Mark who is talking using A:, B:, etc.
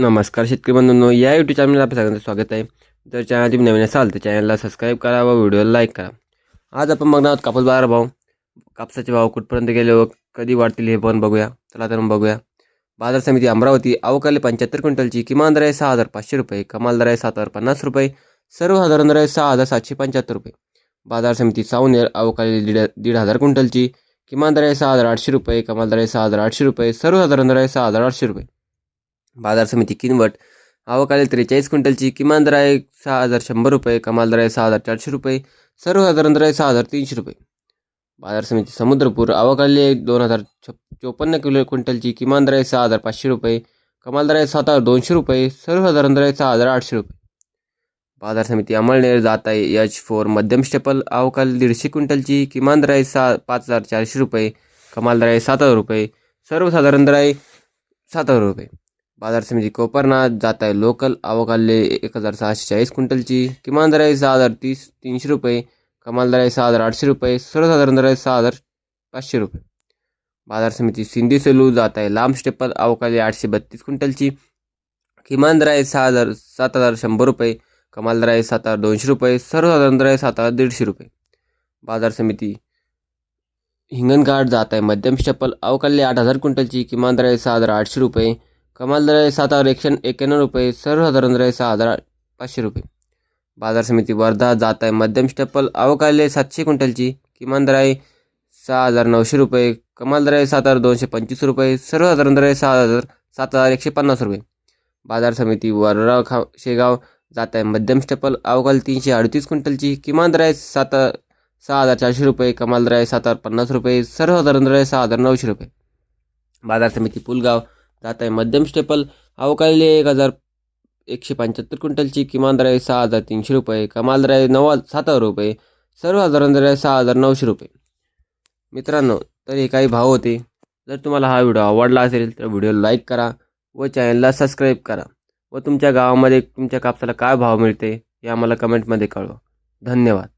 A: नमस्कार शेतकरी बंधूंनो या यूट्यूब चॅनलला आपलं सगळ्यांचं स्वागत आहे. जर चॅनल तुम्ही नवीन असाल तर चॅनलला सबस्क्राईब करा व व्हिडिओला लाईक करा. आज आपण बघणार आहोत कापूस बाजार भाव. कापसाचे भाव कुठपर्यंत गेले व कधी वाढतील हे पण बघूया. चला तर मग बघूया. बाजार समिती अमरावती अवकाली पंच्याहत्तर क्विंटलची. किमान दर आहे सहा हजार पाचशे रुपये. कमाल दर आहे सात हजार पन्नास रुपये. सर्वसाधारण दर आहे सहा हजार सातशे पंच्याहत्तर रुपये. बाजार समिती सावनेर अवकाली दीड दीड हजार क्विंटलची. किमान दर आहे सहा हजार आठशे रुपये. कमाल दर आहे सहा हजार आठशे रुपये. सर्वसाधारण दर आहे सहा हजार आठशे रुपये. बाजार समिती किनवट. आवकाली त्रेचाळीस क्विंटलची किमान दर आहे सहा हजार शंभर रुपये कमाल दर आहे सहा हजार चारशे रुपये सर्वसाधारण दर आहे सहा हजार तीनशे रुपये. बाजार समिती समुद्रपूर आवकाली एक दोन हजार छप चोपन्न किलो क्विंटलची किमान दर आहे सहा हजार पाचशे रुपये कमाल दर आहे सात हजार दोनशे रुपये सर्वसाधारण दर आहे सहा हजार आठशे रुपये. बाजार समिती अमळनेर जात आहे एच फोर मध्यम स्टेपल अवकाली दीडशे क्विंटलची किमान दर आहे सहा पाच हजार चारशे रुपये कमाल दर आहे सात हजार रुपये सर्वसाधारण दर आहे सात हजार रुपये. बाजार समिती कोपरनाथ जात आहे. लोकल आवकाले एक हजार सहाशे चाळीस क्विंटलची. किमान दर आहे सहा हजार तीस तीनशे रुपये. कमाल दर आहे सहा हजार आठशे रुपये. सर्वसाधारण दर आहे सहा हजार पाचशे रुपये. बाजार समिती सिंधी सेलू जात आहे. लांब स्टेपल अवकाले आठशे बत्तीस क्विंटलची. किमान दर आहे सहा हजार सात हजार शंभर रुपये. कमाल दर आहे सात हजार दोनशे रुपये. सर्वसाधारण दर आहे सात हजार दीडशे रुपये. बाजार समिती हिंगणघाट जात आहे. मध्यम स्टेपल अवकाले आठ हजार क्विंटलची. किमान दर आहे सहा हजार आठशे रुपये. कमाल दर आहे सात हजार एकशे एक्याण्णव रुपये सर्वसाधारण दर आहे सहा हजार पाचशे रुपये. बाजार समिती वर्धा जात आहे मध्यम स्टेपल अवकाले सातशे क्विंटलची. किमान दर आहे सहा हजार नऊशे रुपये कमाल दर आहे सात हजार दोनशे पंचवीस रुपये सर्वसाधारण दर आहे सहा हजार सात हजार एकशे पन्नास रुपये. बाजार समिती वरराव खा शेगाव जात आहे मध्यम स्टेपल अवकाल तीनशे अडतीस क्विंटलची. किमान दर आहे सात सहा हजार चारशे रुपये कमाल दर आहे सात हजार पन्नास रुपये सर्वसाधारण दर आहे सहा हजार नऊशे रुपये. बाजार समिती पुलगाव जात आहे. मध्यम स्टेपल अवकाळी एक हजार एकशे पंच्याहत्तर क्विंटलची किमान दर आहे सहा हजार तीनशे रुपये कमाल दर आहे नऊ सात हजार रुपये सर्वसाधारण दर आहे सहा हजार नऊशे रुपये. मित्रांनो तर हे काही भाव होते. जर तुम्हाला हा व्हिडिओ आवडला असेल तर व्हिडिओला लाईक करा व चॅनलला सबस्क्राईब करा. व तुमच्या गावामध्ये तुमच्या कापसाला काय भाव मिळते हे आम्हाला कमेंटमध्ये कळवा. धन्यवाद.